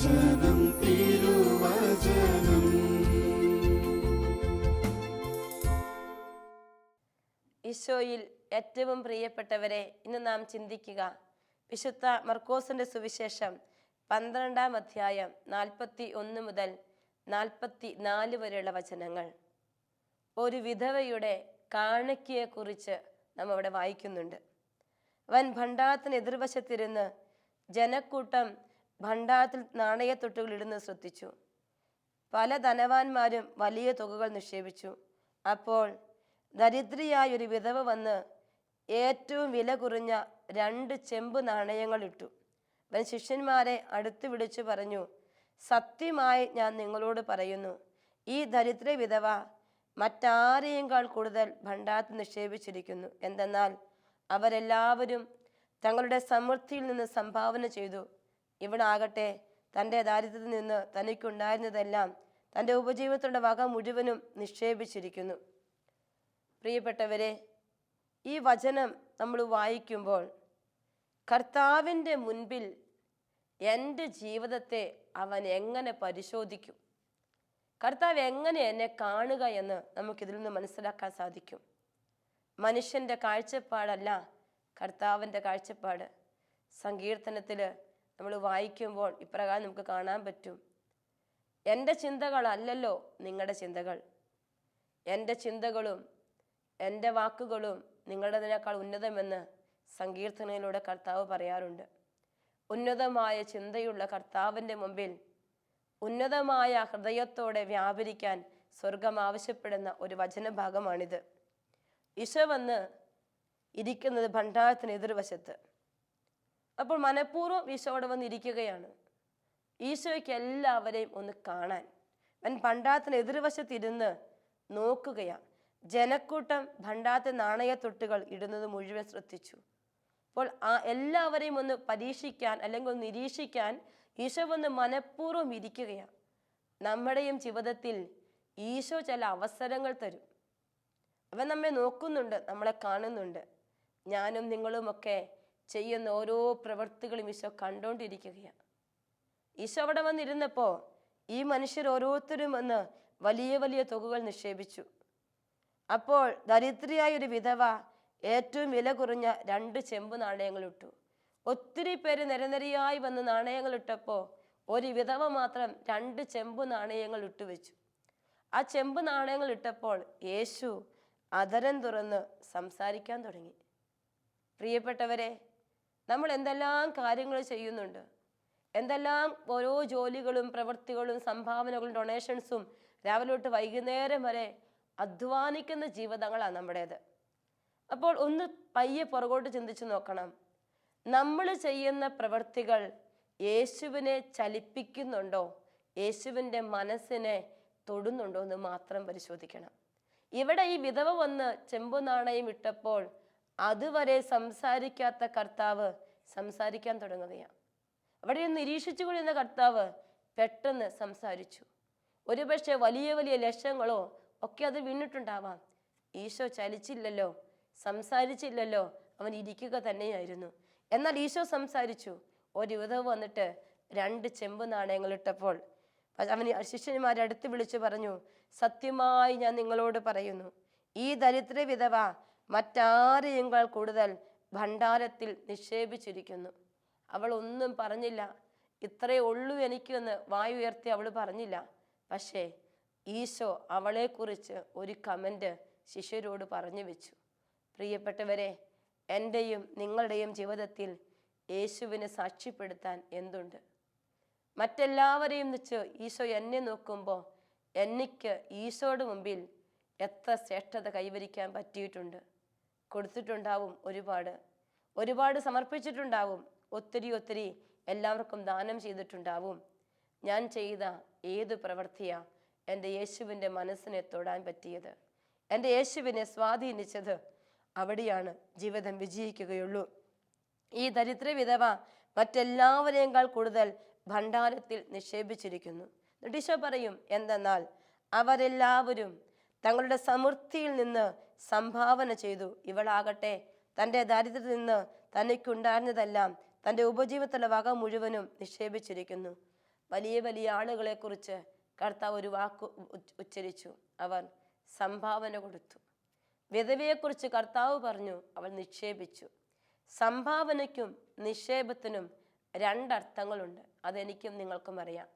വചനം തിരുവചനം. ഈശോയിൽ ഏറ്റവും പ്രിയപ്പെട്ടവരെ ഇന്ന് നാം ചിന്തിക്കുക. വിശുദ്ധ മർക്കോസിന്റെ സുവിശേഷം പന്ത്രണ്ടാം അധ്യായം നാൽപ്പത്തി ഒന്ന് മുതൽ നാൽപ്പത്തി നാല് വരെയുള്ള വചനങ്ങൾ. ഒരു വിധവയുടെ കാണിക്കയെക്കുറിച്ച് നാം അവിടെ വായിക്കുന്നുണ്ട്. വൻ ഭണ്ഡാരത്തിന് എതിർവശത്തിരുന്ന് ജനക്കൂട്ടം ഭണ്ഡാരത്തിൽ നാണയത്തൊട്ടുകൾ ഇടുന്നത് ശ്രദ്ധിച്ചു. പല ധനവാന്മാരും വലിയ തുകകൾ നിക്ഷേപിച്ചു. അപ്പോൾ ദരിദ്രിയായ ഒരു വിധവ വന്ന് ഏറ്റവും വില കുറഞ്ഞ രണ്ട് ചെമ്പ് നാണയങ്ങൾ ഇട്ടു. അവൻ ശിഷ്യന്മാരെ അടുത്ത് വിളിച്ചു പറഞ്ഞു സത്യമായി ഞാൻ നിങ്ങളോട് പറയുന്നു ഈ ദരിദ്ര വിധവ മറ്റാരെയേക്കാൾ കൂടുതൽ ഭണ്ഡാരത്തിൽ നിക്ഷേപിച്ചിരിക്കുന്നു? എന്തെന്നാൽ അവരെല്ലാവരും തങ്ങളുടെ സമൃദ്ധിയിൽ നിന്ന് സംഭാവന ചെയ്തു. ഇവളാകട്ടെ തന്റെ ദാരിദ്ര്യത്തിൽ നിന്ന് തനിക്കുണ്ടായിരുന്നതെല്ലാം തന്റെ ഉപജീവനത്തിന്റെ വക മുഴുവനും നിക്ഷേപിച്ചിരിക്കുന്നു. പ്രിയപ്പെട്ടവരെ ഈ വചനം നമ്മൾ വായിക്കുമ്പോൾ കർത്താവിന്റെ മുൻപിൽ എന്റെ ജീവിതത്തെ അവൻ എങ്ങനെ പരിശോധിക്കും? കർത്താവ് എങ്ങനെ എന്നെ കാണുക എന്ന് നമുക്കിതിൽ നിന്ന് മനസ്സിലാക്കാൻ സാധിക്കും. മനുഷ്യന്റെ കാഴ്ചപ്പാടല്ല കർത്താവിന്റെ കാഴ്ചപ്പാട്. സങ്കീർത്തനത്തിൽ നമ്മൾ വായിക്കുമ്പോൾ ഇപ്രകാരം നമുക്ക് കാണാൻ പറ്റും. എന്റെ ചിന്തകളല്ലല്ലോ നിങ്ങളുടെ ചിന്തകൾ. എന്റെ ചിന്തകളും എന്റെ വാക്കുകളും നിങ്ങളുടേതിനേക്കാൾ ഉന്നതമെന്ന് സങ്കീർത്തനയിലൂടെ കർത്താവ് പറയാറുണ്ട്. ഉന്നതമായ ചിന്തയുള്ള കർത്താവിന്റെ മുമ്പിൽ ഉന്നതമായ ഹൃദയത്തോടെ വ്യാപരിക്കാൻ സ്വർഗം ആവശ്യപ്പെടുന്ന ഒരു വചനഭാഗമാണിത്. ഈശോ വന്ന് ഇരിക്കുന്നത് ഭണ്ഡാരത്തിന് എതിർവശത്ത് അപ്പോൾ മനഃപൂർവം ഈശോ അവിടെ വന്നിരിക്കുകയാണ്. ഈശോയ്ക്ക് എല്ലാവരെയും ഒന്ന് കാണാൻ. അവൻ ഭണ്ഡാത്തിന് എതിർവശത്തിരുന്ന് നോക്കുകയാണ്. ജനക്കൂട്ടം ഭണ്ഡാത്തെ നാണയത്തൊട്ടുകൾ ഇടുന്നത് മുഴുവൻ ശ്രദ്ധിച്ചു. അപ്പോൾ ആ എല്ലാവരെയും ഒന്ന് പരീക്ഷിക്കാൻ അല്ലെങ്കിൽ ഒന്ന് നിരീക്ഷിക്കാൻ ഈശോ വന്ന് മനഃപൂർവം ഇരിക്കുകയാണ്. നമ്മുടെയും ജീവിതത്തിൽ ഈശോ ചില അവസരങ്ങൾ തരും. അവൻ നമ്മെ നോക്കുന്നുണ്ട് നമ്മളെ കാണുന്നുണ്ട്. ഞാനും നിങ്ങളുമൊക്കെ ചെയ്യുന്ന ഓരോ പ്രവൃത്തികളും ഈശോ കണ്ടുകൊണ്ടിരിക്കുകയാണ് ഈശോ അവിടെ വന്നിരുന്നപ്പോൾ ഈ മനുഷ്യർ ഓരോരുത്തരും വന്ന് വലിയ വലിയ തുകകൾ നിക്ഷേപിച്ചു. അപ്പോൾ ദരിദ്രയായ ഒരു വിധവ ഏറ്റവും വില കുറഞ്ഞ രണ്ട് ചെമ്പ് നാണയങ്ങൾ ഇട്ടു. ഒത്തിരി പേര് നിരനിരയായി വന്ന് നാണയങ്ങൾ ഇട്ടപ്പോൾ ഒരു വിധവ മാത്രം രണ്ട് ചെമ്പ് നാണയങ്ങൾ ഇട്ടു വെച്ചു. ആ ചെമ്പ് നാണയങ്ങൾ ഇട്ടപ്പോൾ യേശു അതരം തുറന്ന് സംസാരിക്കാൻ തുടങ്ങി. പ്രിയപ്പെട്ടവരെ നമ്മൾ എന്തെല്ലാം കാര്യങ്ങൾ ചെയ്യുന്നുണ്ട്. എന്തെല്ലാം ഓരോ ജോലികളും പ്രവൃത്തികളും സംഭാവനകളും ഡൊണേഷൻസും രാവിലെ തൊട്ട് വൈകുന്നേരം വരെ അധ്വാനിക്കുന്ന ജീവിതങ്ങളാണ് നമ്മുടേത്. അപ്പോൾ ഒന്ന് പയ്യെ പുറകോട്ട് ചിന്തിച്ചു നോക്കണം. നമ്മൾ ചെയ്യുന്ന പ്രവൃത്തികൾ യേശുവിനെ ചലിപ്പിക്കുന്നുണ്ടോ? യേശുവിന്റെ മനസ്സിനെ തൊടുന്നുണ്ടോ എന്ന് മാത്രം പരിശോധിക്കണം. ഇവിടെ ഈ വിധവ വന്ന് ചെമ്പു നാണയം ഇട്ടപ്പോൾ അതുവരെ സംസാരിക്കാത്ത കർത്താവ് സംസാരിക്കാൻ തുടങ്ങുകയാണ്. അവിടെ നിരീക്ഷിച്ചു കൊണ്ടിരുന്ന കർത്താവ് പെട്ടെന്ന് സംസാരിച്ചു. ഒരുപക്ഷെ വലിയ വലിയ ലക്ഷ്യങ്ങളോ ഒക്കെ അത് വീണിട്ടുണ്ടാവാം. ഈശോ ചലിച്ചില്ലല്ലോ സംസാരിച്ചില്ലല്ലോ അവൻ ഇരിക്കുക തന്നെയായിരുന്നു. എന്നാൽ ഈശോ സംസാരിച്ചു. ഒരു വിധവ് വന്നിട്ട് രണ്ട് ചെമ്പ് നാണയങ്ങൾ ഇട്ടപ്പോൾ അവൻ ശിഷ്യന്മാരെ അടുത്ത് വിളിച്ച് പറഞ്ഞു സത്യമായി ഞാൻ നിങ്ങളോട് പറയുന്നു ഈ ദരിദ്ര വിധവ മറ്റാരെയേക്കാൾ കൂടുതൽ ഭണ്ഡാരത്തിൽ നിക്ഷേപിച്ചിരിക്കുന്നു. അവൾ ഒന്നും പറഞ്ഞില്ല. ഇത്രയേ ഉള്ളൂ എനിക്കെന്ന് വായു ഉയർത്തി അവൾ പറഞ്ഞില്ല. പക്ഷേ ഈശോ അവളെക്കുറിച്ച് ഒരു കമന്റ് ശിഷ്യരോട് പറഞ്ഞു വെച്ചു. പ്രിയപ്പെട്ടവരെ എന്റെയും നിങ്ങളുടെയും ജീവിതത്തിൽ യേശുവിനെ സാക്ഷ്യപ്പെടുത്താൻ എന്തുണ്ട്? മറ്റെല്ലാവരെയും വെച്ച് ഈശോ എന്നെ നോക്കുമ്പോൾ എനിക്ക് ഈശോയുടെ മുമ്പിൽ എത്ര ശ്രേഷ്ഠത കൈവരിക്കാൻ പറ്റിയിട്ടുണ്ട്? കൊടുത്തിട്ടുണ്ടാവും ഒരുപാട്. ഒരുപാട് സമർപ്പിച്ചിട്ടുണ്ടാവും. ഒത്തിരി ഒത്തിരി എല്ലാവർക്കും ദാനം ചെയ്തിട്ടുണ്ടാവും. ഞാൻ ചെയ്ത ഏത് പ്രവൃത്തിയാ എന്റെ യേശുവിന്റെ മനസ്സിനെ തൊടാൻ പറ്റിയത്? എന്റെ യേശുവിനെ സ്വാധീനിച്ചത് അവിടെയാണ് ജീവിതം വിജയിക്കുകയുള്ളൂ. ഈ ദരിദ്ര വിധവ മറ്റെല്ലാവരെയേക്കാൾ കൂടുതൽ ഭണ്ഡാരത്തിൽ നിക്ഷേപിച്ചിരിക്കുന്നു. ബ്രിട്ടീഷ പറയും എന്തെന്നാൽ അവരെല്ലാവരും തങ്ങളുടെ സമൃദ്ധിയിൽ നിന്ന് സംഭാവന ചെയ്തു. ഇവളാകട്ടെ തന്റെ ദാരിദ്ര്യത്തിൽ നിന്ന് തനിക്കുണ്ടായിരുന്നതെല്ലാം തന്റെ ഉപജീവത്തിലെ വക മുഴുവനും നിക്ഷേപിച്ചിരിക്കുന്നു. വലിയ വലിയ ആളുകളെക്കുറിച്ച് കർത്താവ് ഒരു വാക്ക് ഉച്ചരിച്ചു. അവർ സംഭാവന കൊടുത്തു. വിധവയെക്കുറിച്ച് കർത്താവ് പറഞ്ഞു. അവൾ നിക്ഷേപിച്ചു. സംഭാവനയ്ക്കും നിക്ഷേപത്തിനും രണ്ടർത്ഥങ്ങളുണ്ട്. അതെനിക്കും നിങ്ങൾക്കും അറിയാം.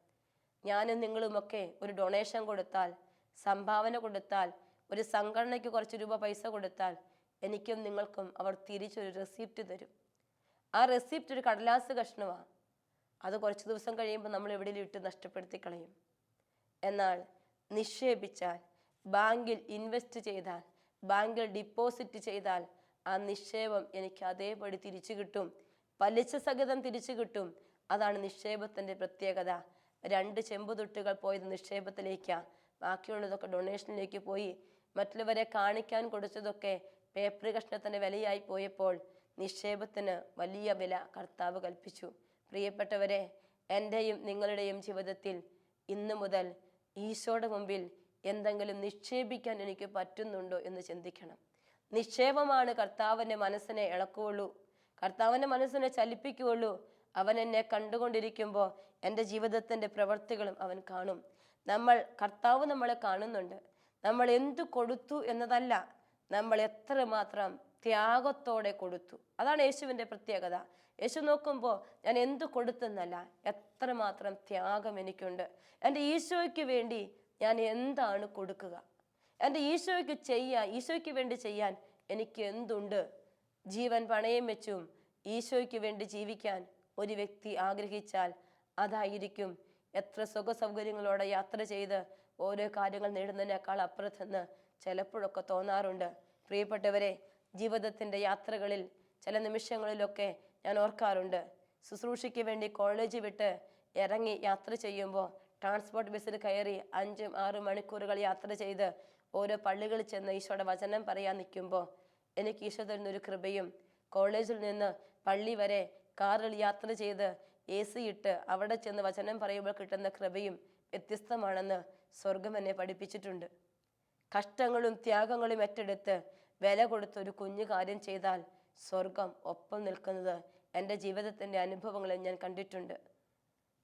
ഞാനും നിങ്ങളുമൊക്കെ ഒരു ഡൊണേഷൻ കൊടുത്താൽ സംഭാവന കൊടുത്താൽ ഒരു സംഘടനയ്ക്ക് കുറച്ച് രൂപ പൈസ കൊടുത്താൽ എനിക്കും നിങ്ങൾക്കും അവർ തിരിച്ചൊരു റെസിപ്റ്റ് തരും. ആ റെസിപ്റ്റ് ഒരു കടലാസ് കഷ്ണമാണ് അത് കുറച്ച് ദിവസം കഴിയുമ്പോൾ നമ്മൾ എവിടെയും ഇട്ട് നഷ്ടപ്പെടുത്തി കളയും. എന്നാൽ നിക്ഷേപിച്ചാൽ ബാങ്കിൽ ഇൻവെസ്റ്റ് ചെയ്താൽ ബാങ്കിൽ ഡിപ്പോസിറ്റ് ചെയ്താൽ ആ നിക്ഷേപം എനിക്ക് അതേപടി തിരിച്ചു കിട്ടും. പലിശ സഹിതം തിരിച്ചു കിട്ടും. അതാണ് നിക്ഷേപത്തിന്റെ പ്രത്യേകത. രണ്ട് ചെമ്പുതൊട്ടുകൾ പോയത് നിക്ഷേപത്തിലേക്കാണ് ബാക്കിയുള്ളതൊക്കെ ഡൊണേഷനിലേക്ക് പോയി. മറ്റുള്ളവരെ കാണിക്കാൻ കൊടുത്തതൊക്കെ പേപ്പർ കഷ്ണത്തിന് വിലയായി പോയപ്പോൾ നിക്ഷേപത്തിന് വലിയ വില കർത്താവ് കൽപ്പിച്ചു. പ്രിയപ്പെട്ടവരെ എന്റെയും നിങ്ങളുടെയും ജീവിതത്തിൽ ഇന്നു മുതൽ ഈശോയുടെ മുമ്പിൽ എന്തെങ്കിലും നിക്ഷേപിക്കാൻ എനിക്ക് പറ്റുന്നുണ്ടോ എന്ന് ചിന്തിക്കണം. നിക്ഷേപമാണ് കർത്താവിന്റെ മനസ്സിനെ ഇളക്കുകയുള്ളൂ. കർത്താവിന്റെ മനസ്സിനെ ചലിപ്പിക്കുകയുള്ളൂ. അവൻ എന്നെ കണ്ടുകൊണ്ടിരിക്കുമ്പോൾ എന്റെ ജീവിതത്തിന്റെ പ്രവൃത്തികളും അവൻ കാണും. നമ്മൾ കർത്താവ് നമ്മളെ കാണുന്നുണ്ട്. നമ്മൾ എന്തു കൊടുത്തു എന്നതല്ല നമ്മൾ എത്ര മാത്രം ത്യാഗത്തോടെ കൊടുത്തു. അതാണ് യേശുവിന്റെ പ്രത്യേകത. യേശു നോക്കുമ്പോൾ ഞാൻ എന്തു കൊടുത്തെന്നല്ല എത്രമാത്രം ത്യാഗം എനിക്കുണ്ട്. എന്റെ ഈശോയ്ക്ക് വേണ്ടി ഞാൻ എന്താണ് കൊടുക്കുക? എന്റെ ഈശോയ്ക്ക് ചെയ്യാൻ ഈശോയ്ക്ക് വേണ്ടി ചെയ്യാൻ എനിക്ക് എന്തുണ്ട്? ജീവൻ പണയം വെച്ചും ഈശോയ്ക്ക് വേണ്ടി ജീവിക്കാൻ ഒരു വ്യക്തി ആഗ്രഹിച്ചാൽ അതായിരിക്കും എത്ര സുഖ സൗകര്യങ്ങളോടെ യാത്ര ചെയ്ത് ഓരോ കാര്യങ്ങൾ നേടുന്നതിനേക്കാൾ അപ്പുറത്തെന്ന് ചിലപ്പോഴൊക്കെ തോന്നാറുണ്ട്. പ്രിയപ്പെട്ടവരെ ജീവിതത്തിന്റെ യാത്രകളിൽ ചില നിമിഷങ്ങളിലൊക്കെ ഞാൻ ഓർക്കാറുണ്ട്. ശുശ്രൂഷയ്ക്ക് വേണ്ടി കോളേജ് വിട്ട് ഇറങ്ങി യാത്ര ചെയ്യുമ്പോൾ ട്രാൻസ്പോർട്ട് ബസ്സിൽ കയറി അഞ്ചും ആറും മണിക്കൂറുകൾ യാത്ര ചെയ്ത് ഓരോ പള്ളികളിൽ ചെന്ന് ഈശോയുടെ വചനം പറയാൻ നിൽക്കുമ്പോൾ എനിക്ക് ഈശോ തരുന്നൊരു കൃപയും കോളേജിൽ നിന്ന് പള്ളി വരെ കാറിൽ യാത്ര ചെയ്ത് എ സി ഇട്ട് അവിടെ ചെന്ന് വചനം പറയുമ്പോൾ കിട്ടുന്ന കൃപയും വ്യത്യസ്തമാണെന്ന് സ്വർഗം എന്നെ പഠിപ്പിച്ചിട്ടുണ്ട്. കഷ്ടങ്ങളും ത്യാഗങ്ങളും ഏറ്റെടുത്ത് വില കൊടുത്ത് ഒരു കുഞ്ഞു കാര്യം ചെയ്താൽ സ്വർഗം ഒപ്പം നിൽക്കുന്നത് എന്റെ ജീവിതത്തിന്റെ അനുഭവങ്ങളെ ഞാൻ കണ്ടിട്ടുണ്ട്.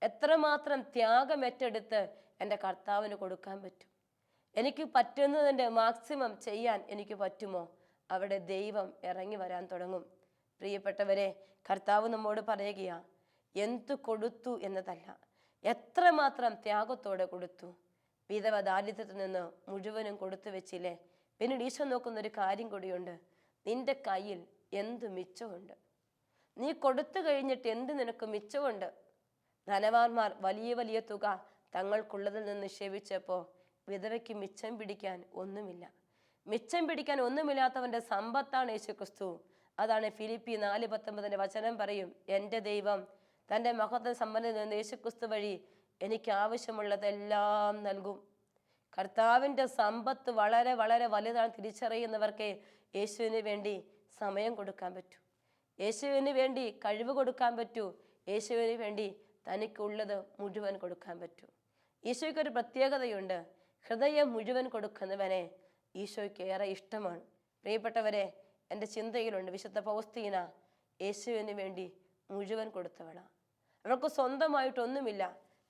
എത്രമാത്രം ത്യാഗം ഏറ്റെടുത്ത് എന്റെ കർത്താവിന് കൊടുക്കാൻ പറ്റും? എനിക്ക് പറ്റുന്നതിന്റെ മാക്സിമം ചെയ്യാൻ എനിക്ക് പറ്റുമോ? അവിടെ ദൈവം ഇറങ്ങി വരാൻ തുടങ്ങും. പ്രിയപ്പെട്ടവരെ കർത്താവ് നമ്മോട് പറയുകയാ എന്തു കൊടുത്തു എന്നതല്ല. എത്രമാത്രം ത്യാഗത്തോടെ കൊടുത്തു. വിധവ ദാരിദ്ര്യത്തിൽ നിന്ന് മുഴുവനും കൊടുത്തു വെച്ചില്ലേ? പിന്നീട് ഈശോ നോക്കുന്ന ഒരു കാര്യം കൂടിയുണ്ട്. നിന്റെ കയ്യിൽ എന്ത് മിച്ചമുണ്ട്? നീ കൊടുത്തു കഴിഞ്ഞിട്ട് എന്ത് നിനക്ക് മിച്ചമുണ്ട്? ധനവാന്മാർ വലിയ വലിയ തുക തങ്ങൾക്കുള്ളതിൽ നിന്ന് നിക്ഷേപിച്ചപ്പോൾ വിധവയ്ക്ക് മിച്ചം പിടിക്കാൻ ഒന്നുമില്ല. മിച്ചം പിടിക്കാൻ ഒന്നുമില്ലാത്തവന്റെ സമ്പത്താണ് യേശു ക്രിസ്തു അതാണ് ഫിലിപ്പി നാല് പത്തൊമ്പതിന്റെ വചനം പറയും എന്റെ ദൈവം തന്റെ മഹത്വ സമ്പന്നത നിന്ന് യേശുക്രിസ്തു വഴി എനിക്ക് ആവശ്യമുള്ളതെല്ലാം നൽകും. കർത്താവിന്റെ സമ്പത്ത് വളരെ വളരെ വലുതാണ്. തിരിച്ചറിയുന്നവർക്ക് യേശുവിന് വേണ്ടി സമയം കൊടുക്കാൻ പറ്റൂ. യേശുവിന് വേണ്ടി കഴിവ് കൊടുക്കാൻ പറ്റൂ. യേശുവിന് വേണ്ടി തനിക്കുള്ളത് മുഴുവൻ കൊടുക്കാൻ പറ്റൂ. ഈശോയ്ക്ക് ഒരു പ്രത്യേകതയുണ്ട്. ഹൃദയം മുഴുവൻ കൊടുക്കുന്നവനെ ഈശോയ്ക്ക് ഏറെ ഇഷ്ടമാണ്. പ്രിയപ്പെട്ടവരെ എന്റെ ചിന്തയിലുണ്ട് വിശുദ്ധ പൗസ്തീന യേശുവിന് വേണ്ടി മുഴുവൻ കൊടുത്തവളാണ് അവൾക്ക് സ്വന്തമായിട്ടൊന്നുമില്ല.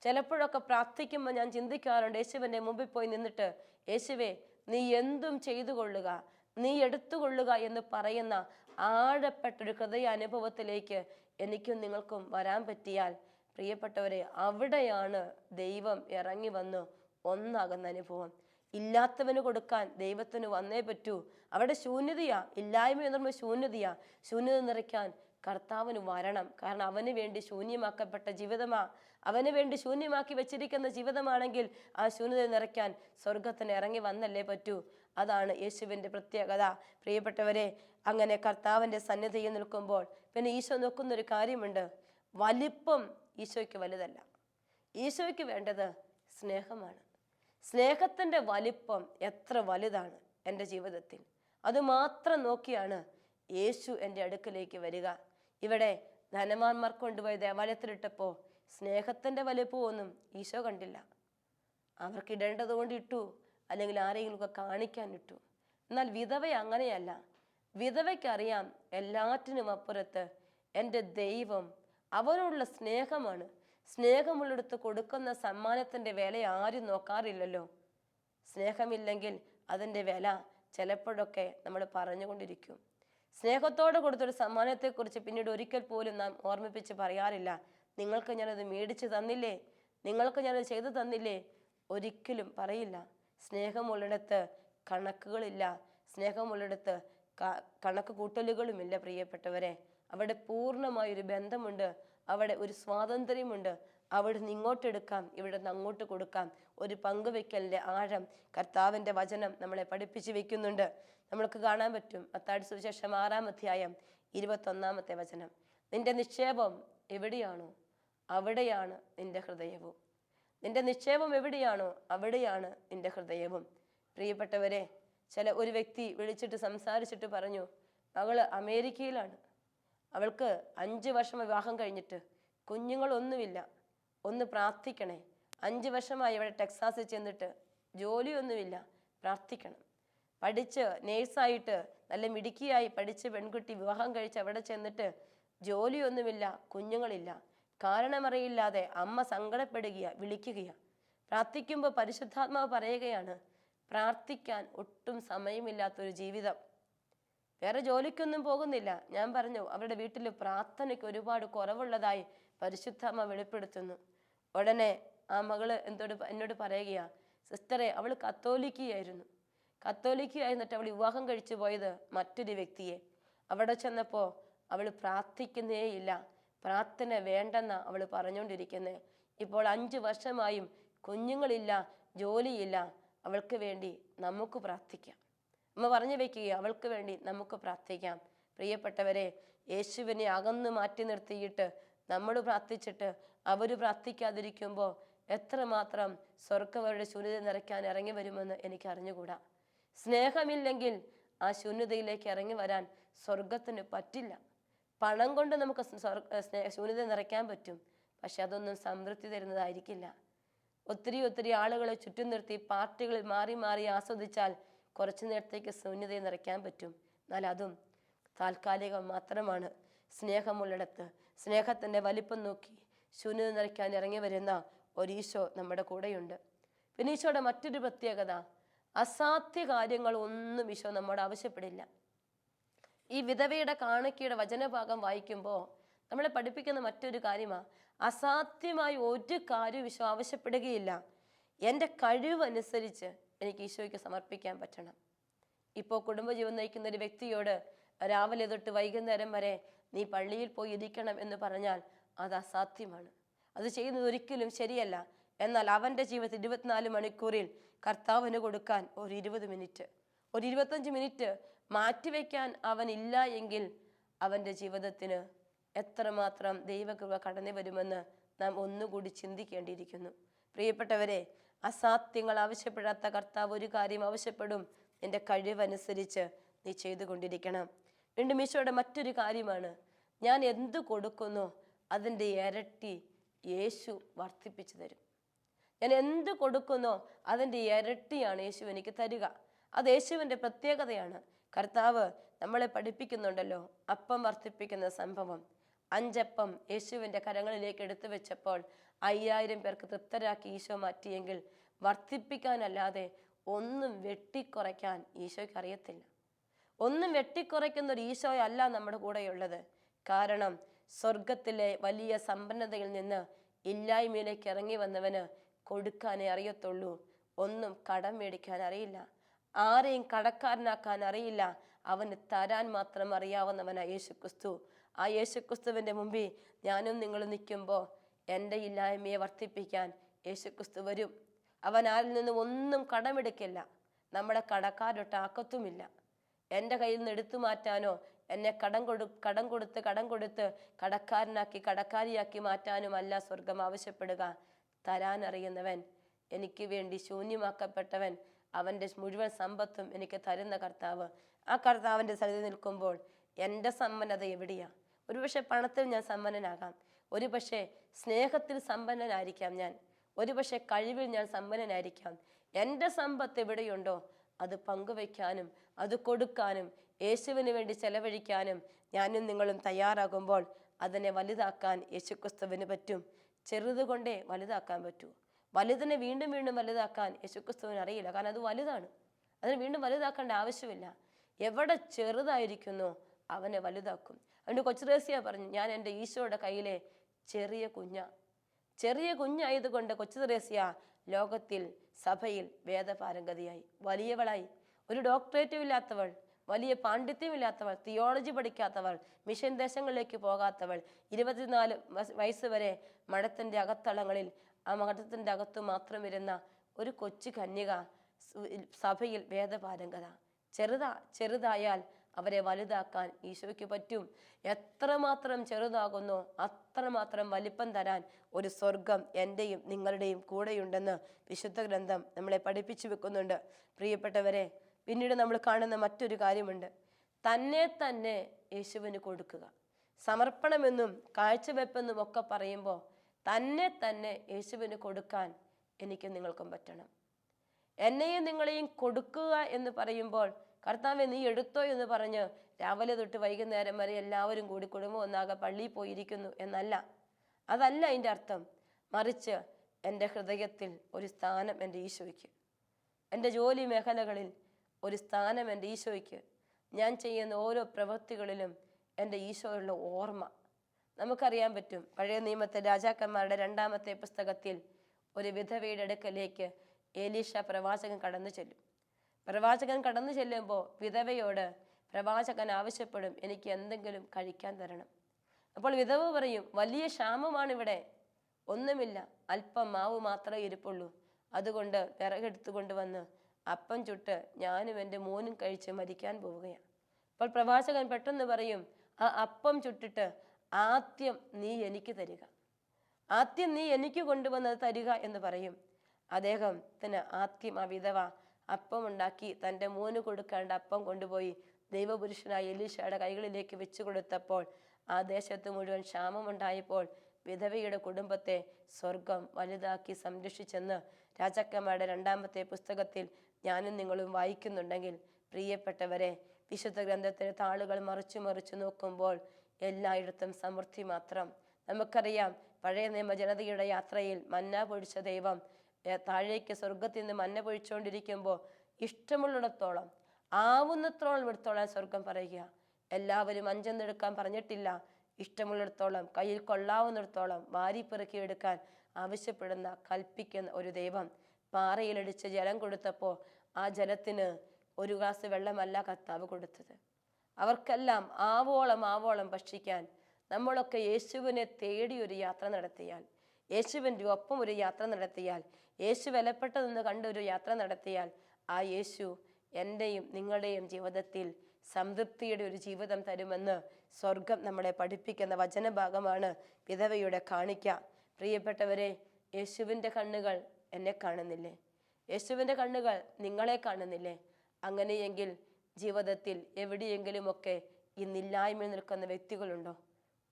ചിലപ്പോഴൊക്കെ പ്രാർത്ഥിക്കുമ്പോൾ ഞാൻ ചിന്തിക്കാറുണ്ട് യേശുവിന്റെ മുമ്പിൽ പോയി നിന്നിട്ട് യേശുവേ നീ എന്തും ചെയ്തു കൊള്ളുക നീ എടുത്തുകൊള്ളുക എന്ന് പറയുന്ന ആഴപ്പെട്ടൊരു ഹൃദയ അനുഭവത്തിലേക്ക് എനിക്കും നിങ്ങൾക്കും വരാൻ പറ്റിയാൽ പ്രിയപ്പെട്ടവരെ അവിടെയാണ് ദൈവം ഇറങ്ങി വന്ന് ഒന്നാകുന്ന അനുഭവം. ഇല്ലാത്തവന് കൊടുക്കാൻ ദൈവത്തിന് വന്നേ പറ്റൂ. അവിടെ ശൂന്യതയാ. ഇല്ലായ്മ എന്ന് പറയുമ്പോൾ ശൂന്യതയാ. ശൂന്യത നിറയ്ക്കാൻ കർത്താവിന് വരണം. കാരണം അവന് വേണ്ടി ശൂന്യമാക്കപ്പെട്ട ജീവിതമാ. അവന് വേണ്ടി ശൂന്യമാക്കി വെച്ചിരിക്കുന്ന ജീവിതമാണെങ്കിൽ ആ ശൂന്യത നിറയ്ക്കാൻ സ്വർഗത്തിന് ഇറങ്ങി വന്നല്ലേ പറ്റൂ. അതാണ് യേശുവിന്റെ പ്രത്യേകത. പ്രിയപ്പെട്ടവരെ അങ്ങനെ കർത്താവിന്റെ സന്നിധിയിൽ നിൽക്കുമ്പോൾ പിന്നെ ഈശോ നോക്കുന്ന ഒരു കാര്യമുണ്ട്. വലിപ്പം ഈശോയ്ക്ക് വലുതല്ല. ഈശോയ്ക്ക് വേണ്ടത് സ്നേഹമാണ്. സ്നേഹത്തിന്റെ വലിപ്പം എത്ര വലുതാണ് എന്റെ ജീവിതത്തിൽ. അതുമാത്രം നോക്കിയാണ് യേശു എന്റെ അടുക്കലേക്ക് വരിക. ഇവിടെ ധനവാന്മാർ കൊണ്ടുപോയി ദേവാലയത്തിലിട്ടപ്പോൾ സ്നേഹത്തിന്റെ വലിപ്പമൊന്നും ഈശോ കണ്ടില്ല. അവർക്ക് ഇടേണ്ടത് കൊണ്ട് ഇട്ടു അല്ലെങ്കിൽ ആരെങ്കിലുമൊക്കെ കാണിക്കാൻ ഇട്ടു. എന്നാൽ വിധവ അങ്ങനെയല്ല. വിധവയ്ക്കറിയാം എല്ലാറ്റിനും അപ്പുറത്ത് എന്റെ ദൈവം അവരോടുള്ള സ്നേഹമാണ്. സ്നേഹമുള്ളിടത്ത് കൊടുക്കുന്ന സമ്മാനത്തിന്റെ വില ആരും നോക്കാറില്ലല്ലോ. സ്നേഹമില്ലെങ്കിൽ അതിന്റെ വില ചിലപ്പോഴൊക്കെ നമ്മൾ പറഞ്ഞുകൊണ്ടിരിക്കും. സ്നേഹത്തോടെ കൊടുത്തൊരു സമ്മാനത്തെക്കുറിച്ച് പിന്നീട് ഒരിക്കൽ പോലും നാം ഓർമ്മിപ്പിച്ച് പറയാറില്ല. നിങ്ങൾക്ക് ഞാനത് മേടിച്ച് തന്നില്ലേ? നിങ്ങൾക്ക് ഞാനത് ചെയ്തു തന്നില്ലേ? ഒരിക്കലും പറയില്ല. സ്നേഹമുള്ളിടത്ത് കണക്കുകളില്ല. സ്നേഹമുള്ളിടത്ത് കണക്ക് കൂട്ടലുകളുമില്ല പ്രിയപ്പെട്ടവരെ. അവിടെ പൂർണമായൊരു ബന്ധമുണ്ട്. അവിടെ ഒരു സ്വാതന്ത്ര്യമുണ്ട്. അവിടെ നിന്ന് ഇങ്ങോട്ടെടുക്കാം ഇവിടെ നിന്ന് അങ്ങോട്ട് കൊടുക്കാം. ഒരു പങ്കുവെക്കലിന്റെ ആഴം കർത്താവിന്റെ വചനം നമ്മളെ പഠിപ്പിച്ചു വെക്കുന്നുണ്ട്. നമ്മൾക്ക് കാണാൻ പറ്റും. അത്താഴ്ച സുവിശേഷം ആറാം അധ്യായം ഇരുപത്തൊന്നാമത്തെ വചനം. നിന്റെ നിക്ഷേപം എവിടെയാണോ അവിടെയാണ് നിന്റെ ഹൃദയവും. നിന്റെ നിക്ഷേപം എവിടെയാണോ അവിടെയാണ് നിന്റെ ഹൃദയവും. പ്രിയപ്പെട്ടവരെ ചില ഒരു വ്യക്തി വിളിച്ചിട്ട് സംസാരിച്ചിട്ട് പറഞ്ഞു മകൾ അമേരിക്കയിലാണ്. അവൾക്ക് അഞ്ച് വർഷം വിവാഹം കഴിഞ്ഞിട്ട് കുഞ്ഞുങ്ങളൊന്നുമില്ല. ഒന്ന് പ്രാർത്ഥിക്കണേ. അഞ്ച് വർഷമായി ഇവിടെ ടെക്സാസിൽ ചെന്നിട്ട് ജോലിയൊന്നുമില്ല. പ്രാർത്ഥിക്കണം. പഠിച്ച് നേഴ്സായിട്ട് നല്ല മിടുക്കിയായി പഠിച്ച് പെൺകുട്ടി വിവാഹം കഴിച്ച് അവിടെ ചെന്നിട്ട് ജോലിയൊന്നുമില്ല കുഞ്ഞുങ്ങളില്ല. കാരണമറിയില്ലാതെ അമ്മ സങ്കടപ്പെടുകയാണ് വിളിക്കുകയാണ് പ്രാർത്ഥിക്കുമ്പോൾ പരിശുദ്ധാത്മാവ് പറയുകയാണ് പ്രാർത്ഥിക്കാൻ ഒട്ടും സമയമില്ലാത്തൊരു ജീവിതം. വേറെ ജോലിക്കൊന്നും പോകുന്നില്ല. ഞാൻ പറഞ്ഞു അവരുടെ വീട്ടിൽ പ്രാർത്ഥനയ്ക്ക് ഒരുപാട് കുറവുള്ളതായി പരിശുദ്ധമ്മ വെളിപ്പെടുത്തുന്നു. ഉടനെ ആ മകൾ എന്തോട് എന്നോട് പറയുകയാ സിസ്റ്ററെ അവൾ കത്തോലിക്കയായിരുന്നു. കത്തോലിക്കയായിരുന്നിട്ട് അവൾ വിവാഹം കഴിച്ചു പോയത് മറ്റൊരു വ്യക്തിയെ. അവിടെ ചെന്നപ്പോൾ അവൾ പ്രാർത്ഥിക്കുന്നേയില്ല. പ്രാർത്ഥന വേണ്ടെന്ന അവൾ പറഞ്ഞുകൊണ്ടിരിക്കുന്നത് ഇപ്പോൾ അഞ്ച് വർഷമായും കുഞ്ഞുങ്ങളില്ല ജോലിയില്ല. അവൾക്ക് വേണ്ടി നമുക്ക് പ്രാർത്ഥിക്കാം. അമ്മ പറഞ്ഞു വെക്കുക അവൾക്ക് വേണ്ടി നമുക്ക് പ്രാർത്ഥിക്കാം. പ്രിയപ്പെട്ടവരെ യേശുവിനെ അകന്നു മാറ്റി നിർത്തിയിട്ട് നമ്മൾ പ്രാർത്ഥിച്ചിട്ട് അവർ പ്രാർത്ഥിക്കാതിരിക്കുമ്പോൾ എത്രമാത്രം സ്വർഗം അവരുടെ ശൂന്യത നിറയ്ക്കാൻ ഇറങ്ങി വരുമെന്ന് എനിക്ക് അറിഞ്ഞുകൂടാ. സ്നേഹമില്ലെങ്കിൽ ആ ശൂന്യതയിലേക്ക് ഇറങ്ങി വരാൻ സ്വർഗത്തിന് പറ്റില്ല. പണം കൊണ്ട് നമുക്ക് സ്നേഹ ശൂന്യത നിറയ്ക്കാൻ പറ്റും. പക്ഷെ അതൊന്നും സംതൃപ്തി തരുന്നതായിരിക്കില്ല. ഒത്തിരി ഒത്തിരി ആളുകളെ ചുറ്റും നിർത്തി പാർട്ടികളിൽ മാറി മാറി ആസ്വദിച്ചാൽ കുറച്ചു നേരത്തേക്ക് ശൂന്യതയെ നിറയ്ക്കാൻ പറ്റും. എന്നാൽ അതും താൽക്കാലികം മാത്രമാണ്. സ്നേഹമുള്ളിടത്ത് സ്നേഹത്തിന്റെ വലിപ്പം നോക്കി ശൂന്യത നിറയ്ക്കാൻ ഇറങ്ങി വരുന്ന ഒരീശോ നമ്മുടെ കൂടെയുണ്ട്. പിന്നെ ഈശോയുടെ മറ്റൊരു പ്രത്യേകത അസാധ്യ കാര്യങ്ങൾ ഒന്നും ഈശോ നമ്മോട് ആവശ്യപ്പെടില്ല. ഈ വിധവയുടെ കാണിക്കയുടെ വചനഭാഗം വായിക്കുമ്പോൾ നമ്മളെ പഠിപ്പിക്കുന്ന മറ്റൊരു കാര്യമാണ് അസാധ്യമായി ഒരു കാര്യവും ഈശോ ആവശ്യപ്പെടുകയില്ല. എന്റെ കഴിവനുസരിച്ച് എനിക്ക് ഈശോയ്ക്ക് സമർപ്പിക്കാൻ പറ്റണം. ഇപ്പോൾ കുടുംബജീവൻ നയിക്കുന്ന ഒരു വ്യക്തിയോട് രാവിലെ തൊട്ട് വൈകുന്നേരം വരെ നീ പള്ളിയിൽ പോയി ഇരിക്കണം എന്ന് പറഞ്ഞാൽ അത് അസാധ്യമാണ്. അത് ചെയ്യുന്നത് ഒരിക്കലും ശരിയല്ല. എന്നാൽ അവന്റെ ജീവിതത്തിൽ ഇരുപത്തിനാല് മണിക്കൂറിൽ കർത്താവിന് കൊടുക്കാൻ ഒരു ഇരുപത് മിനിറ്റ്. ഒരു ഇരുപത്തഞ്ച് മിനിറ്റ് മാറ്റിവെക്കാൻ അവനില്ല എങ്കിൽ അവന്റെ ജീവിതത്തിന് എത്രമാത്രം ദൈവകൃപ കടന്നു വരുമെന്ന് നാം ഒന്നുകൂടി ചിന്തിക്കേണ്ടിയിരിക്കുന്നു. പ്രിയപ്പെട്ടവരെ അസാധ്യങ്ങൾ ആവശ്യപ്പെടാത്ത കർത്താവ് ഒരു കാര്യം ആവശ്യപ്പെടും. എന്റെ കഴിവനുസരിച്ച് നീ ചെയ്തു ചെയ്തുകൊണ്ടിരിക്കണം. വീണ്ടും മീശോയുടെ മറ്റൊരു കാര്യമാണ്. ഞാൻ എന്ത് കൊടുക്കുന്നോ അതിന്റെ ഇരട്ടി യേശു വർദ്ധിപ്പിച്ചു തരും. ഞാൻ എന്ത് കൊടുക്കുന്നോ അതിന്റെ ഇരട്ടിയാണ് യേശു എനിക്ക് തരിക. അത് യേശുവിന്റെ പ്രത്യേകതയാണ്. കർത്താവ് നമ്മളെ പഠിപ്പിക്കുന്നുണ്ടല്ലോ അപ്പം വർദ്ധിപ്പിക്കുന്ന സംഭവം. അഞ്ചപ്പം യേശുവിന്റെ കരങ്ങളിലേക്ക് എടുത്തു വെച്ചപ്പോൾ അയ്യായിരം പേർക്ക് തൃപ്തരാക്കി ഈശോ മാറ്റിയെങ്കിൽ വർദ്ധിപ്പിക്കാനല്ലാതെ ഒന്നും വെട്ടിക്കുറയ്ക്കാൻ ഈശോയ്ക്ക് അറിയത്തില്ല. ഒന്നും വെട്ടിക്കുറയ്ക്കുന്ന ഒരു ഈശോയല്ല നമ്മുടെ കൂടെയുള്ളത്. കാരണം സ്വർഗത്തിലെ വലിയ സമ്പന്നതയിൽ നിന്ന് ഇല്ലായ്മയിലേക്ക് ഇറങ്ങി വന്നവന് കൊടുക്കാനേ അറിയത്തുള്ളൂ. ഒന്നും കടം മേടിക്കാൻ അറിയില്ല. ആരെയും കടക്കാരനാക്കാൻ അറിയില്ല. അവന് തരാൻ മാത്രം അറിയാവുന്നവനാ യേശു ക്രിസ്തു ആ യേശു ക്രിസ്തുവിന്റെ മുമ്പിൽ ഞാനും നിങ്ങൾ നിൽക്കുമ്പോൾ എന്റെ ഇല്ലായ്മയെ വർദ്ധിപ്പിക്കാൻ യേശു ക്രിസ്തു വരും. അവൻ ആരിൽ നിന്നും ഒന്നും കടമെടുക്കില്ല. നമ്മളെ കടക്കാരൊട്ടാക്കത്തുമില്ല. എന്റെ കയ്യിൽ നിന്ന് എടുത്തു മാറ്റാനോ എന്നെ കടം കൊടു കടം കൊടുത്ത് കടം കൊടുത്ത് കടക്കാരനാക്കി കടക്കാരിയാക്കി മാറ്റാനുമല്ല സ്വർഗം ആവശ്യപ്പെടുക. തരാൻ അറിയുന്നവൻ എനിക്ക് വേണ്ടി ശൂന്യമാക്കപ്പെട്ടവൻ അവന്റെ മുഴുവൻ സമ്പത്തും എനിക്ക് തരുന്ന കർത്താവ്. ആ കർത്താവിന്റെ സന്നിധി നിൽക്കുമ്പോൾ എന്റെ സമ്പന്നത എവിടെയാ? ഒരുപക്ഷെ പണത്തിൽ ഞാൻ സമ്പന്നനാകാം. ഒരുപക്ഷെ സ്നേഹത്തിൽ സമ്പന്നനായിരിക്കാം ഞാൻ. ഒരുപക്ഷെ കഴിവിൽ ഞാൻ സമ്പന്നനായിരിക്കാം. എന്റെ സമ്പത്ത് എവിടെയുണ്ടോ അത് പങ്കുവയ്ക്കാനും അത് കൊടുക്കാനും യേശുവിന് വേണ്ടി ചെലവഴിക്കാനും ഞാനും നിങ്ങളും തയ്യാറാകുമ്പോൾ അതിനെ വലുതാക്കാൻ യേശുക്രിസ്തുവിന് പറ്റും. ചെറുതുകൊണ്ടേ വലുതാക്കാൻ പറ്റൂ. വലുതിനെ വീണ്ടും വീണ്ടും വലുതാക്കാൻ യേശുക്രിസ്തുവിന് അറിയില്ല. കാരണം അത് വലുതാണ്. അതിനെ വീണ്ടും വലുതാക്കേണ്ട ആവശ്യമില്ല. എവിടെ ചെറുതായിരിക്കുന്നു അവനെ വലുതാക്കും. അതുകൊണ്ട് കൊച്ചുറേസിയ പറഞ്ഞു ഞാൻ എന്റെ ഈശോയുടെ കയ്യിലെ ചെറിയ കുഞ്ഞ. ചെറിയ കുഞ്ഞായതുകൊണ്ട് കൊച്ചു തെരേസ്യ ലോകത്തിൽ സഭയിൽ വേദപാരംഗതിയായി. വലിയവളായി. ഒരു ഡോക്ടറേറ്റും ഇല്ലാത്തവൾ വലിയ പാണ്ഡിത്യമില്ലാത്തവൾ തിയോളജി പഠിക്കാത്തവൾ മിഷൻ ദേശങ്ങളിലേക്ക് പോകാത്തവൾ ഇരുപത്തിനാല് വയസ് വയസ്സ് വരെ മഠത്തിന്റെ അകത്തളങ്ങളിൽ ആ മഠത്തിന്റെ അകത്ത് മാത്രം ഇരുന്ന ഒരു കൊച്ചു കന്യക സഭയിൽ വേദപാരംഗത. ചെറുതാ ചെറുതായാൽ അവരെ വലുതാക്കാൻ ഈശോയ്ക്ക് പറ്റും. എത്രമാത്രം ചെറുതാകുന്നോ അത്രമാത്രം വലിപ്പം തരാൻ ഒരു സ്വർഗം എന്റെയും നിങ്ങളുടെയും കൂടെയുണ്ടെന്ന് വിശുദ്ധ ഗ്രന്ഥം നമ്മളെ പഠിപ്പിച്ചു വെക്കുന്നുണ്ട്. പ്രിയപ്പെട്ടവരെ പിന്നീട് നമ്മൾ കാണുന്ന മറ്റൊരു കാര്യമുണ്ട്. തന്നെ തന്നെ യേശുവിന് കൊടുക്കുക. സമർപ്പണമെന്നും കാഴ്ചവെപ്പെന്നും ഒക്കെ പറയുമ്പോൾ തന്നെ തന്നെ യേശുവിന് കൊടുക്കാൻ എനിക്ക് നിങ്ങൾക്കും പറ്റണം. എന്നെയും നിങ്ങളെയും കൊടുക്കുക എന്ന് പറയുമ്പോൾ കർത്താവെ നീ എടുത്തോ എന്ന് പറഞ്ഞ് രാവിലെ തൊട്ട് വൈകുന്നേരം വരെ എല്ലാവരും കൂടി കുടുംബം ഒന്നാകെ പള്ളിയിൽ പോയിരിക്കുന്നു എന്നല്ല. അതല്ല അതിന്റെ അർത്ഥം. മറിച്ച് എന്റെ ഹൃദയത്തിൽ ഒരു സ്ഥാനം എന്റെ ഈശോയ്ക്ക്. എന്റെ ജോലി മേഖലകളിൽ ഒരു സ്ഥാനം എന്റെ ഈശോയ്ക്ക്. ഞാൻ ചെയ്യുന്ന ഓരോ പ്രവൃത്തികളിലും എന്റെ ഈശോയുള്ള ഓർമ്മ. നമുക്കറിയാൻ പറ്റും പഴയ നിയമത്തെ രാജാക്കന്മാരുടെ രണ്ടാമത്തെ പുസ്തകത്തിൽ ഒരു വിധവയുടെ അടുക്കലേക്ക് ഏലീഷ പ്രവാചകൻ കടന്നു ചെല്ലും. പ്രവാചകൻ കടന്നു ചെല്ലുമ്പോൾ വിധവയോട് പ്രവാചകൻ ആവശ്യപ്പെടും എനിക്ക് എന്തെങ്കിലും കഴിക്കാൻ തരണം. അപ്പോൾ വിധവ പറയും വലിയ ക്ഷാമമാണ് ഇവിടെ. ഒന്നുമില്ല അല്പം മാവ് മാത്രമേ ഇരിപ്പുള്ളൂ. അതുകൊണ്ട് വിറകെടുത്തു കൊണ്ടുവന്ന് അപ്പം ചുട്ട് ഞാനും എന്റെ മോനും കഴിച്ച് മരിക്കാൻ പോവുകയാണ്. അപ്പോൾ പ്രവാചകൻ പെട്ടെന്ന് പറയും ആ അപ്പം ചുട്ടിട്ട് ആദ്യം നീ എനിക്ക് തരിക. ആദ്യം നീ എനിക്ക് കൊണ്ടുവന്നത് തരിക എന്ന് പറയും. അദ്ദേഹത്തിന് ആദ്യം ആ വിധവ അപ്പം ഉണ്ടാക്കി തന്റെ മോന് കൊടുക്കേണ്ട അപ്പം കൊണ്ടുപോയി ദൈവപുരുഷനായ എലീശയുടെ കൈകളിലേക്ക് വെച്ചു കൊടുത്തപ്പോൾ ആ ദേശത്ത് മുഴുവൻ ക്ഷാമമുണ്ടായപ്പോൾ വിധവയുടെ കുടുംബത്തെ സ്വർഗം വലുതാക്കി സംരക്ഷിച്ചെന്ന് രാജാക്കന്മാരുടെ രണ്ടാമത്തെ പുസ്തകത്തിൽ ഞാനും നിങ്ങളും വായിക്കുന്നുണ്ടെങ്കിൽ പ്രിയപ്പെട്ടവരെ വിശുദ്ധ ഗ്രന്ഥത്തിലെ താളുകൾ മറിച്ചു മറിച്ചു നോക്കുമ്പോൾ എല്ലായിടത്തും സമൃദ്ധി മാത്രം. നമുക്കറിയാം പഴയ നിയമ ജനതയുടെ യാത്രയിൽ മന്ന പൊടിച്ച ദൈവം താഴേക്ക് സ്വർഗത്തിൽ നിന്ന് മന്ന പൊഴിച്ചുകൊണ്ടിരിക്കുമ്പോൾ ഇഷ്ടമുള്ളിടത്തോളം ആവുന്നത്രോളം എടുത്തോളാൻ സ്വർഗം പറയുക. എല്ലാവരും അഞ്ചെന്നെടുക്കാൻ പറഞ്ഞിട്ടില്ല. ഇഷ്ടമുള്ളിടത്തോളം കയ്യിൽ കൊള്ളാവുന്നിടത്തോളം വാരിപ്പെറുക്കി എടുക്കാൻ ആവശ്യപ്പെടുന്ന കൽപ്പിക്കുന്ന ഒരു ദൈവം. പാറയിലടിച്ച് ജലം കൊടുത്തപ്പോൾ ആ ജലത്തിന് ഒരു ഗ്ലാസ് വെള്ളമല്ല കർത്താവ് കൊടുത്തത്. അവർക്കെല്ലാം ആവോളം ആവോളം ഭക്ഷിക്കാൻ നമ്മളൊക്കെ യേശുവിനെ തേടി ഒരു യാത്ര നടത്തിയാൽ യേശുവിന്റെ ഒപ്പം ഒരു യാത്ര നടത്തിയാൽ യേശു വിലപ്പെട്ടതെന്ന് കണ്ട ഒരു യാത്ര നടത്തിയാൽ ആ യേശു എന്റെയും നിങ്ങളുടെയും ജീവിതത്തിൽ സംതൃപ്തിയുടെ ഒരു ജീവിതം തരുമെന്ന് സ്വർഗം നമ്മളെ പഠിപ്പിക്കുന്ന വചനഭാഗമാണ് വിധവയുടെ കാണിക്ക. പ്രിയപ്പെട്ടവരെ യേശുവിന്റെ കണ്ണുകൾ എന്നെ കാണുന്നില്ലേ? യേശുവിന്റെ കണ്ണുകൾ നിങ്ങളെ കാണുന്നില്ലേ? അങ്ങനെയെങ്കിൽ ജീവിതത്തിൽ എവിടെയെങ്കിലുമൊക്കെ ഇന്നില്ലായ്മയിൽ നിൽക്കുന്ന വ്യക്തികളുണ്ടോ?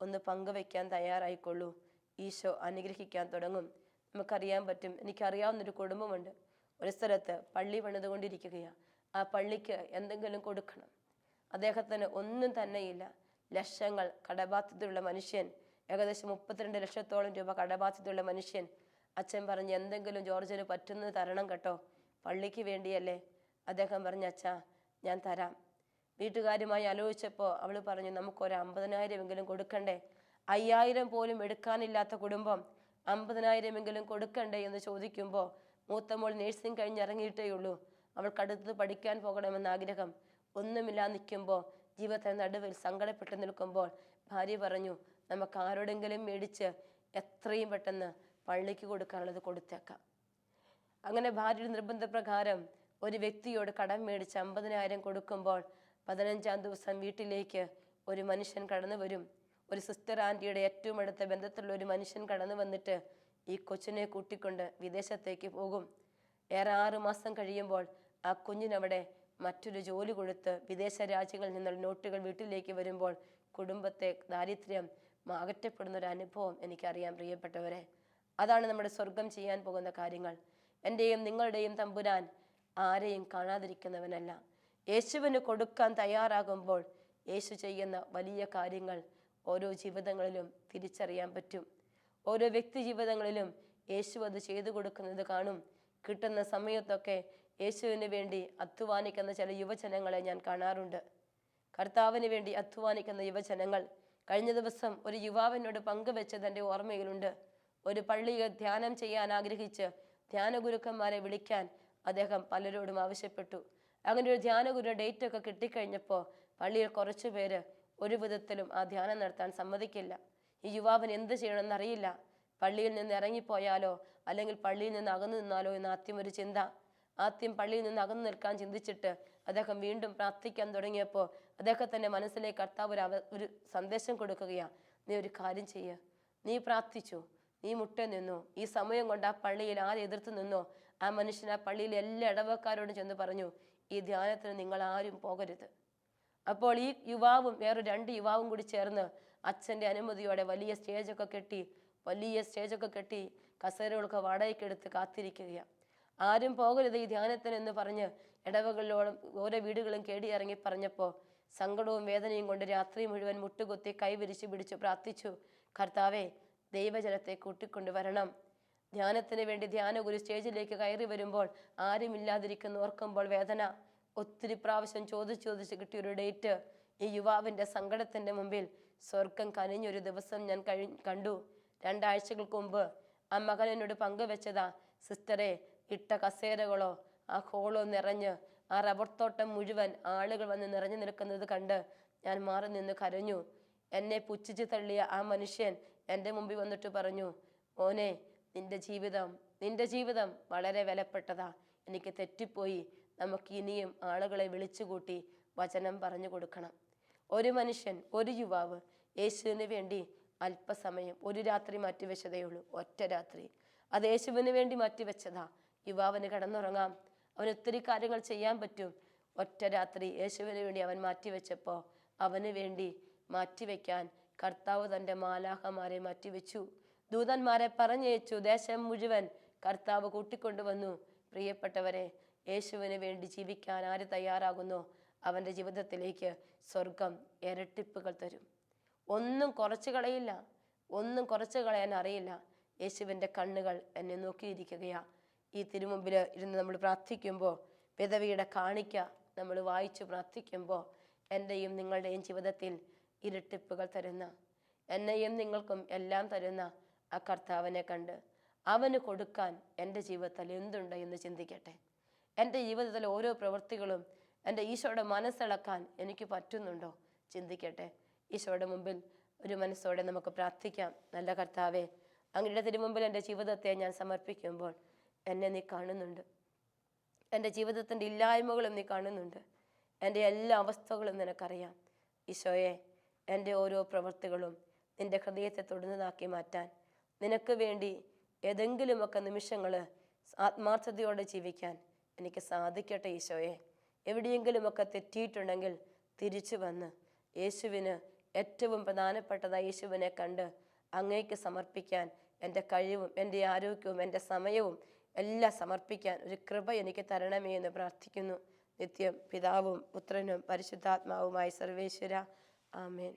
ഒന്ന് പങ്കുവയ്ക്കാൻ തയ്യാറായിക്കൊള്ളൂ. ഈശോ അനുഗ്രഹിക്കാൻ തുടങ്ങും. നമുക്കറിയാൻ പറ്റും എനിക്കറിയാവുന്നൊരു കുടുംബമുണ്ട്. ഒരു സ്ഥലത്ത് പള്ളി പണിതുകൊണ്ടിരിക്കുകയാണ് ആ പള്ളിക്ക് എന്തെങ്കിലും കൊടുക്കണം. അദ്ദേഹത്തിന് ഒന്നും തന്നെയില്ല. ലക്ഷങ്ങൾ കടബാധ്യതയുള്ള മനുഷ്യൻ ഏകദേശം മുപ്പത്തിരണ്ട് ലക്ഷത്തോളം രൂപ കടബാധ്യതയുള്ള മനുഷ്യൻ. അച്ഛൻ പറഞ്ഞ് എന്തെങ്കിലും ജോർജിന് പറ്റുന്നത് തരണം കേട്ടോ. പള്ളിക്ക് വേണ്ടിയല്ലേ? അദ്ദേഹം പറഞ്ഞ അച്ഛാ ഞാൻ തരാം. വീട്ടുകാരുമായി ആലോചിച്ചപ്പോൾ അവൾ പറഞ്ഞു നമുക്കൊരു അമ്പതിനായിരം എങ്കിലും കൊടുക്കണ്ടേ? അയ്യായിരം പോലും എടുക്കാനില്ലാത്ത കുടുംബം അമ്പതിനായിരമെങ്കിലും കൊടുക്കണ്ടേ എന്ന് ചോദിക്കുമ്പോൾ മൂത്തമോൾ നേഴ്സിംഗ് കഴിഞ്ഞ് ഇറങ്ങിയിട്ടേ ഉള്ളൂ അവൾക്കടുത്ത് പഠിക്കാൻ പോകണമെന്ന ആഗ്രഹം. ഒന്നുമില്ലാതെ നിൽക്കുമ്പോൾ ജീവിതത്തിന് നടുവിൽ സങ്കടപ്പെട്ട് നിൽക്കുമ്പോൾ ഭാര്യ പറഞ്ഞു നമുക്ക് ആരോടെങ്കിലും മേടിച്ച് എത്രയും പെട്ടെന്ന് പള്ളിക്ക് കൊടുക്കാനുള്ളത് കൊടുത്തേക്കാം. അങ്ങനെ ഭാര്യയുടെ നിർബന്ധപ്രകാരം ഒരു വ്യക്തിയോട് കടം മേടിച്ച് അമ്പതിനായിരം കൊടുക്കുമ്പോൾ പതിനഞ്ചാം ദിവസം വീട്ടിലേക്ക് ഒരു മനുഷ്യൻ കടന്നു വരും ഒരു സിസ്റ്റർ ആന്റിയുടെ ഏറ്റവും അടുത്ത ബന്ധത്തിലുള്ള ഒരു മനുഷ്യൻ കടന്നു വന്നിട്ട് ഈ കൊച്ചിനെ കൂട്ടിക്കൊണ്ട് വിദേശത്തേക്ക് പോകും. ഏറെ ആറ് മാസം കഴിയുമ്പോൾ ആ കുഞ്ഞിനവിടെ മറ്റൊരു ജോലി കൊടുത്ത് വിദേശ രാജ്യങ്ങളിൽ നിന്നുള്ള നോട്ടുകൾ വീട്ടിലേക്ക് വരുമ്പോൾ കുടുംബത്തെ ദാരിദ്ര്യം അകറ്റപ്പെടുന്ന ഒരു അനുഭവം എനിക്കറിയാം പ്രിയപ്പെട്ടവരെ. അതാണ് നമ്മുടെ സ്വർഗം ചെയ്യാൻ പോകുന്ന കാര്യങ്ങൾ. എന്റെയും നിങ്ങളുടെയും തമ്പുരാൻ ആരെയും കാണാതിരിക്കുന്നവനല്ല. യേശുവിന് കൊടുക്കാൻ തയ്യാറാകുമ്പോൾ യേശു ചെയ്യുന്ന വലിയ കാര്യങ്ങൾ ഓരോ ജീവിതങ്ങളിലും തിരിച്ചറിയാൻ പറ്റും. ഓരോ വ്യക്തി ജീവിതങ്ങളിലും യേശു അത് ചെയ്തു കൊടുക്കുന്നത് കാണും. കിട്ടുന്ന സമയത്തൊക്കെ യേശുവിന് വേണ്ടി അധ്വാനിക്കുന്ന ചില യുവജനങ്ങളെ ഞാൻ കാണാറുണ്ട്. കർത്താവിന് വേണ്ടി അധ്വാനിക്കുന്ന യുവജനങ്ങൾ കഴിഞ്ഞ ദിവസം ഒരു യുവാവിനോട് പങ്കുവെച്ചത് എന്റെ ഓർമ്മയിലുണ്ട്. ഒരു പള്ളിയിൽ ധ്യാനം ചെയ്യാൻ ആഗ്രഹിച്ച് ധ്യാനഗുരുക്കന്മാരെ വിളിക്കാൻ അദ്ദേഹം പലരോടും ആവശ്യപ്പെട്ടു. അങ്ങനെ ഒരു ധ്യാനഗുരു ഡേറ്റ് ഒക്കെ കിട്ടിക്കഴിഞ്ഞപ്പോൾ പള്ളിയിൽ കുറച്ചു പേര് ഒരു വിധത്തിലും ആ ധ്യാനം നടത്താൻ സമ്മതിക്കില്ല. ഈ യുവാവൻ എന്ത് ചെയ്യണമെന്ന് അറിയില്ല. പള്ളിയിൽ നിന്ന് ഇറങ്ങിപ്പോയാലോ? അല്ലെങ്കിൽ പള്ളിയിൽ നിന്ന് അകന്നു നിന്നാലോ എന്ന് ആദ്യം ഒരു ചിന്ത. ആദ്യം പള്ളിയിൽ നിന്ന് അകന്നു നിൽക്കാൻ ചിന്തിച്ചിട്ട് അദ്ദേഹം വീണ്ടും പ്രാർത്ഥിക്കാൻ തുടങ്ങിയപ്പോൾ അദ്ദേഹത്തിന്റെ മനസ്സിലേക്ക് കർത്താവ് ഒരു അവ- ഒരു സന്ദേശം കൊടുക്കുകയാണ് നീ ഒരു കാര്യം ചെയ്യുക നീ പ്രാർത്ഥിച്ചു. നീ മുട്ട നിന്നു. ഈ സമയം കൊണ്ട് ആ പള്ളിയിൽ ആരെ എതിർത്ത് നിന്നോ? ആ മനുഷ്യൻ ആ പള്ളിയിലെ എല്ലാ ഇടവക്കാരോടും ചെന്ന് പറഞ്ഞു ഈ ധ്യാനത്തിന് നിങ്ങൾ ആരും പോകരുത്. അപ്പോൾ ഈ യുവാവും വേറെ രണ്ട് യുവാവും കൂടി ചേർന്ന് അച്ഛന്റെ അനുമതിയോടെ വലിയ സ്റ്റേജൊക്കെ കെട്ടി വലിയ സ്റ്റേജൊക്കെ കെട്ടി കസേരകളൊക്കെ വാടകയ്ക്കെടുത്ത് കാത്തിരിക്കുകയാണ് ആരും പോകരുത് ഈ ധ്യാനത്തിന് എന്ന് പറഞ്ഞ് ഇടവകളിലോളം ഓരോ വീടുകളും കേടി ഇറങ്ങി പറഞ്ഞപ്പോൾ സങ്കടവും വേദനയും കൊണ്ട് രാത്രി മുഴുവൻ മുട്ടുകുത്തി കൈവിരിച്ച് പിടിച്ചു പ്രാർത്ഥിച്ചു കർത്താവെ ദൈവജനത്തെ കൂട്ടിക്കൊണ്ടു വരണം. ധ്യാനത്തിന് വേണ്ടി ധ്യാനഗുരു സ്റ്റേജിലേക്ക് കയറി വരുമ്പോൾ ആരുമില്ലാതിരിക്കുന്ന ഓർക്കുമ്പോൾ വേദന. ഒത്തിരി പ്രാവശ്യം ചോദിച്ച് ചോദിച്ച് കിട്ടിയൊരു ഡേറ്റ് ഈ യുവാവിന്റെ സങ്കടത്തിന്റെ മുമ്പിൽ സ്വർഗം കനിഞ്ഞൊരു ദിവസം ഞാൻ കഴി കണ്ടു. രണ്ടാഴ്ചകൾക്ക് മുമ്പ് ആ മകൻ എന്നോട് പങ്കുവെച്ചതാ. സിസ്റ്ററെ ഇട്ട കസേരകളോ ആ ഹോളോ നിറഞ്ഞ് ആ റബ്ബർ തോട്ടം മുഴുവൻ ആളുകൾ വന്ന് നിറഞ്ഞു നിൽക്കുന്നത് കണ്ട് ഞാൻ മാറി നിന്ന് കരഞ്ഞു. എന്നെ പുച്ഛിച്ച് തള്ളിയ ആ മനുഷ്യൻ എന്റെ മുമ്പിൽ വന്നിട്ട് പറഞ്ഞു മോനെ നിന്റെ ജീവിതം നിന്റെ ജീവിതം വളരെ വിലപ്പെട്ടതാ. എനിക്ക് തെറ്റിപ്പോയി. നമുക്ക് ഇനിയും ആളുകളെ വിളിച്ചുകൂട്ടി വചനം പറഞ്ഞു കൊടുക്കണം. ഒരു മനുഷ്യൻ ഒരു യുവാവ് യേശുവിന് വേണ്ടി അല്പസമയം ഒരു രാത്രി മാറ്റിവെച്ചതേ ഉള്ളൂ ഒറ്റ രാത്രി. അത് യേശുവിന് വേണ്ടി മാറ്റിവെച്ചതാ. യുവാവിന് കിടന്നുറങ്ങാം. അവന് ഒത്തിരി കാര്യങ്ങൾ ചെയ്യാൻ പറ്റും. ഒറ്റ രാത്രി യേശുവിന് വേണ്ടി അവൻ മാറ്റിവെച്ചപ്പോൾ അവന് വേണ്ടി മാറ്റിവെക്കാൻ കർത്താവ് തന്റെ മാലാഹമാരെ മാറ്റിവെച്ചു. ദൂതന്മാരെ പറഞ്ഞയച്ചു. ദേശം മുഴുവൻ കർത്താവ് കൂട്ടിക്കൊണ്ടുവന്നു. പ്രിയപ്പെട്ടവരെ യേശുവിന് വേണ്ടി ജീവിക്കാൻ ആര് തയ്യാറാകുന്നോ? അവന്റെ ജീവിതത്തിലേക്ക് സ്വർഗം ഇരട്ടിപ്പുകൾ തരും. ഒന്നും കുറച്ച് കളയില്ല. ഒന്നും കുറച്ച് കളയാൻ അറിയില്ല. യേശുവിന്റെ കണ്ണുകൾ എന്നെ നോക്കിയിരിക്കുകയാ. ഈ തിരുമുമ്പിൽ ഇരുന്ന് നമ്മൾ പ്രാർത്ഥിക്കുമ്പോൾ വിധവിയുടെ കാണിക്ക നമ്മൾ വായിച്ചു പ്രാർത്ഥിക്കുമ്പോൾ എന്റെയും നിങ്ങളുടെയും ജീവിതത്തിൽ ഇരട്ടിപ്പുകൾ തരുന്ന എന്നെയും നിങ്ങൾക്കും എല്ലാം തരുന്ന ആ കർത്താവിനെ കണ്ട് അവന് കൊടുക്കാൻ എന്റെ ജീവിതത്തിൽ എന്തുണ്ട് എന്ന് ചിന്തിക്കട്ടെ. എന്റെ ജീവിതത്തിലെ ഓരോ പ്രവൃത്തികളും എന്റെ ഈശോയുടെ മനസ്സിളക്കാൻ എനിക്ക് പറ്റുന്നുണ്ടോ? ചിന്തിക്കട്ടെ. ഈശോയുടെ മുമ്പിൽ ഒരു മനസ്സോടെ നമുക്ക് പ്രാർത്ഥിക്കാം. നല്ല കർത്താവേ അങ്ങയുടെ തിരുമുമ്പിൽ എന്റെ ജീവിതത്തെ ഞാൻ സമർപ്പിക്കുമ്പോൾ എന്നെ നീ കാണുന്നുണ്ട്. എന്റെ ജീവിതത്തിന്റെ ഇല്ലായ്മകളും നീ കാണുന്നുണ്ട്. എന്റെ എല്ലാ അവസ്ഥകളും നിനക്കറിയാം. ഈശോയെ എന്റെ ഓരോ പ്രവൃത്തികളും നിന്റെ ഹൃദയത്തെ തൊടുന്നതാക്കി മാറ്റാൻ നിനക്ക് വേണ്ടി ഏതെങ്കിലുമൊക്കെ നിമിഷങ്ങൾ ആത്മാർത്ഥതയോടെ ജീവിക്കാൻ എനിക്ക് സാധിക്കട്ടെ ഈശോയെ. എവിടെയെങ്കിലുമൊക്കെ തെറ്റിയിട്ടുണ്ടെങ്കിൽ തിരിച്ചു വന്ന് യേശുവിന് ഏറ്റവും പ്രധാനപ്പെട്ടത് യേശുവിനെ കണ്ട് അങ്ങേക്ക് സമർപ്പിക്കാൻ എന്റെ കഴിവും എന്റെ ആരോഗ്യവും എന്റെ സമയവും എല്ലാം സമർപ്പിക്കാൻ ഒരു കൃപ എനിക്ക് തരണമേ എന്ന് പ്രാർത്ഥിക്കുന്നു. നിത്യം പിതാവും പുത്രനും പരിശുദ്ധാത്മാവുമായി സർവേശ്വര. ആമേൻ.